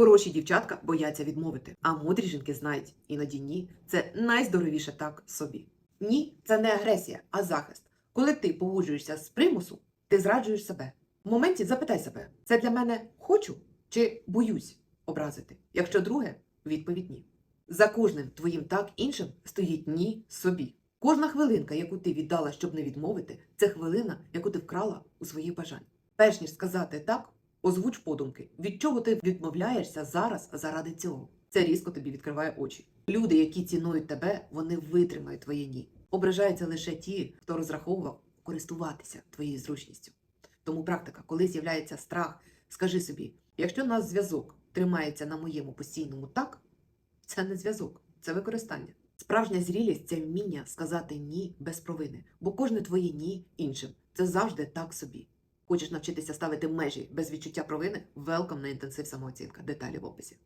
Хороші дівчатка бояться відмовити, а мудрі жінки знають, іноді ні. Це найздоровіше так собі. Ні, це не агресія, а захист. Коли ти погоджуєшся з примусу, ти зраджуєш себе. В моменті запитай себе: це для мене хочу чи боюсь образити? Якщо друге, відповідь ні. За кожним твоїм так іншим стоїть ні собі. Кожна хвилинка, яку ти віддала, щоб не відмовити, це хвилина, яку ти вкрала у своїх бажань. Перш ніж сказати так, озвуч подумки, від чого ти відмовляєшся зараз заради цього. Це різко тобі відкриває очі. Люди, які цінують тебе, вони витримають твоє ні. Ображаються лише ті, хто розраховував користуватися твоєю зручністю. Тому практика, коли з'являється страх, скажи собі: якщо наш зв'язок тримається на моєму постійному так, це не зв'язок, це використання. Справжня зрілість це вміння сказати ні без провини, бо кожне твоє ні іншим це завжди так собі. Хочеш навчитися ставити межі без відчуття провини? Велкам на інтенсив самооцінка. Деталі в описі.